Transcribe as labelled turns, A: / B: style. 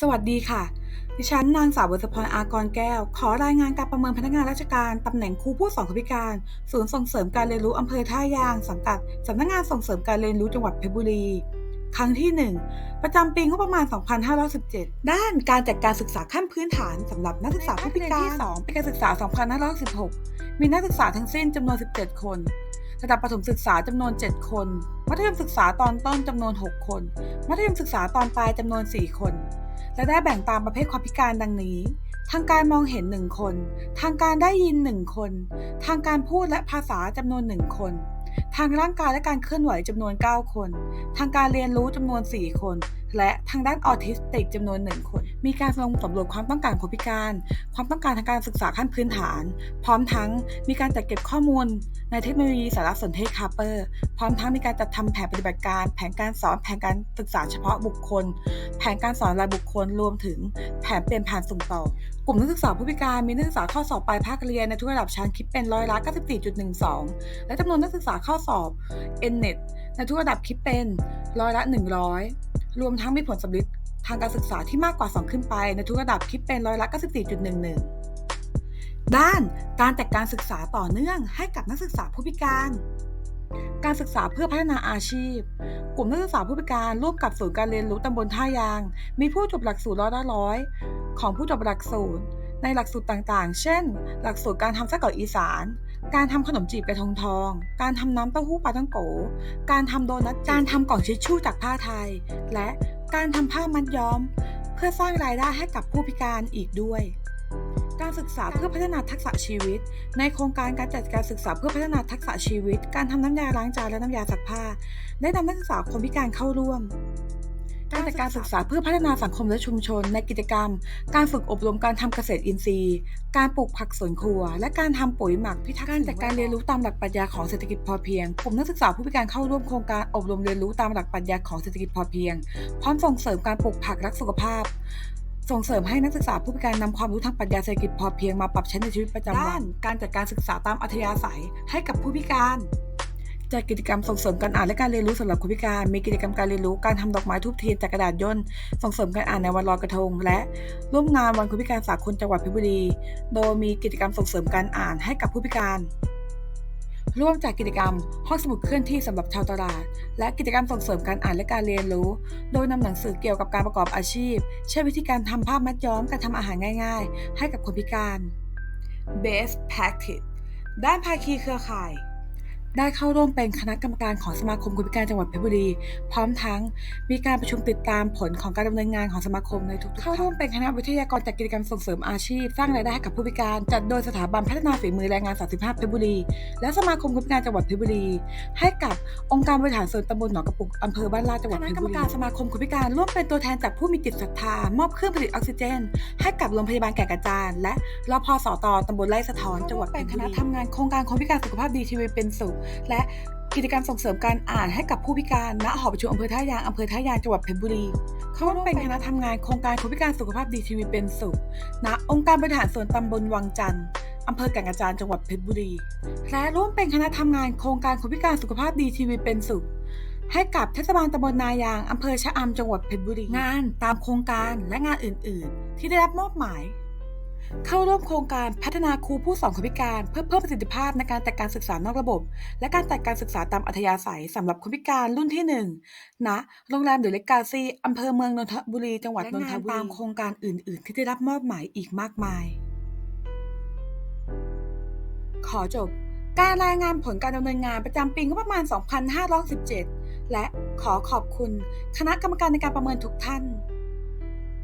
A: สวัสดีค่ะ ดิฉันนางสาวบุษพรอากรแก้ว ขอรายงานการประเมินพนักงานราชการ ตำแหน่งครูผู้สอนคนพิการ ศูนย์ส่งเสริมการเรียนรู้อำเภอท่ายาง สังกัดสำนักงานส่งเสริมการเรียนรู้จังหวัดเพชรบุรี ครั้งที่ 1 ประจำปีงบประมาณ 2517 ด้านการจัดการศึกษาขั้นพื้นฐานสำหรับนักศึกษาผู้พิการที่2ปีการศึกษา 2516 มีนักศึกษาทั้งสิ้นจำนวน 17 คน ระดับประถมศึกษาจำนวน 7 คน มัธยมศึกษาตอนต้นจำนวน 6 คน มัธยมศึกษาตอนปลายจำนวน 4 คน และได้แบ่งตามประเภทความพิการดังนี้ ทางการมองเห็น 1 คน ทางการได้ยิน 1 คน ทางการพูดและภาษาจำนวน 1 คน ทางร่างกายและการเคลื่อนไหวจำนวน 9 คน ทางการเรียนรู้จำนวน 4 คน และทางด้านออทิสติกจำนวน1คน มีการลงสำรวจความต้องการคนพิการ ความต้องการทางการศึกษาขั้นพื้นฐาน พร้อมทั้งมีการจัดเก็บข้อมูล ในเทคโนโลยีสารสนเทศคาร์เปอร์ พร้อมทั้งมีการจัดทำแผนปฏิบัติการ แผนการสอน แผนการศึกษาเฉพาะบุคคล แผนการสอนรายบุคคล รวมถึงแผนเปลี่ยนผ่านส่งต่อ กลุ่มนักศึกษาผู้พิการมีนักศึกษาเข้าสอบปลายภาคเรียนในทุกระดับชั้นคิดเป็นร้อยละ94.12 และจำนวนนักศึกษาเข้าสอบ NNET ในทุกระดับคิดเป็นร้อยละ 100 รวมทั้งมีผลสำลิดทางการศึกษาที่มากกว่า 2 ขึ้นไปในทุกระดับคิดเป็นร้อยละ94.11 ด้านการจัดการศึกษาต่อเนื่องให้กับนักศึกษาผู้พิการ การศึกษาเพื่อพัฒนาอาชีพ กลุ่มนักศึกษาผู้พิการร่วมกับศูนย์การเรียนรู้ตำบลท่ายาง มีผู้จบหลักสูตรร้อยละร้อยของผู้จบหลักสูตรในหลักสูตรต่างๆ เช่น หลักสูตรการทำไส้กรอกอีสาน การทำขนมจีบกระทงทอง การทำน้ำเต้าหู้ปลาท่องโก การทำโดนัท การทำกล่องชิชชู่จากผ้าไทย และการทำผ้ามัดย้อม เพื่อสร้างรายได้ให้กับผู้พิการอีกด้วย การศึกษาเพื่อพัฒนาทักษะชีวิต ในโครงการการจัดการศึกษาเพื่อพัฒนาทักษะชีวิต การทำน้ำยาล้างจานและน้ำยาซักผ้า ได้นำนักศึกษาคนพิการเข้าร่วม จัดการศึกษาเพื่อพัฒนาสังคมและชุมชน ในกิจกรรม การฝึกอบรมการทำเกษตรอินทรีย์ การปลูกผักสวนครัว และการทำปุ๋ยหมักพิทักษ์การจัดการเรียนรู้ตามหลักปรัชญาของเศรษฐกิจพอเพียงกลุ่มนักศึกษาผู้พิการเข้าร่วมโครงการอบรมเรียนรู้ตามหลักปรัชญาของเศรษฐกิจพอเพียง พร้อมส่งเสริมการปลูกผักรักสุขภาพส่งเสริมให้นักศึกษาผู้พิการนำความรู้ทางปรัชญาเศรษฐกิจพอเพียงมาปรับใช้ในชีวิตประจำวัน การจัดการศึกษาตามอัธยาศัยให้กับผู้พิการ จัดกิจกรรมส่งเสริมการอ่านและการเรียนรู้สำหรับคนพิการ มีกิจกรรมการเรียนรู้การทำดอกไม้ทูบเทียนจากกระดาษย่นต์ส่งเสริมการอ่านในวันลอยกระทง และร่วมงานวันคนพิการสากลจังหวัดเพชรบุรี โดยมีกิจกรรมส่งเสริมการอ่านให้กับผู้พิการ ร่วมจากกิจกรรมห้องสมุดเคลื่อนที่สำหรับชาวตลาด และกิจกรรมส่งเสริมการอ่านและการเรียนรู้ โดยนำหนังสือเกี่ยวกับการประกอบอาชีพ เช่นวิธีการทำผ้ามัดย้อมการทำอาหารง่าย ๆ ให้กับคนพิการ Best Practice ด้านภาคีเครือข่าย ได้เข้าร่วมเป็นคณะกรรมการของสมาคมคนพิการจังหวัดเพชรบุรี พร้อมทั้งมีการประชุมติดตามผลของการดำเนินงานของสมาคมในทุกๆเข้าร่วมเป็นคณะวิทยากรจัดกิจกรรมส่งเสริมอาชีพ สร้างรายได้ให้กับผู้พิการ จัดโดยสถาบันพัฒนาฝีมือแรงงาน 35 เพชรบุรี และสมาคมคนพิการจังหวัดเพชรบุรี ให้กับองค์การบริหารส่วนตำบลหนองกระปุกอำเภอบ้านลาดจังหวัดเพชรบุรีคณะกรรมการสมาคมคนพิการร่วมเป็นตัวแทนจากผู้มีจิตศรัทธามอบเครื่องผลิตออกซิเจน ให้กับโรงพยาบาลแก่งกระจานและรพสตตำบลไร่สะท้อนจังหวัดเป็นคณะทำงานโครงการคนพิการสุขภาพดีชีวิตเป็นสุขและกิจกรรมส่งเสริมการอ่านให้กับผู้พิการณหอประชุมอำเภอท่ายางอำเภอท่ายางจังหวัดเพชรบุรี เข้าร่วมเป็นคณะทำงานโครงการคนพิการสุขภาพดีชีวิตเป็นสุข ณ องค์การบริหารส่วนตำบลวังจันทร์อำเภอแก่งกระจานจังหวัดเพชรบุรี และร่วมเป็นคณะทำงานโครงการคนพิการสุขภาพดีชีวิตเป็นสุข ให้กับเทศบาลตำบลนายางอำเภอชะอำจังหวัดเพชรบุรีงาน ตามโครงการและงานอื่น ๆ ที่ได้รับมอบหมาย เข้าร่วมโครงการพัฒนาครูผู้สอนคนพิการเพื่อเพิ่มประสิทธิภาพในการจัดการศึกษานอกระบบ และการจัดการศึกษาตามอัธยาศัยสำหรับคนพิการรุ่นที่ 1ณโรงแรมเดอะเลกาซีอำเภอเมืองนนทบุรีจังหวัดนนทบุรีตามโครงการอื่น ๆ ที่ได้รับมอบหมายอีกมากมาย ขอจบ การรายงานผลการดำเนินงานประจำปีงบประมาณ 2517 และขอขอบคุณคณะกรรมการในการประเมินทุกท่าน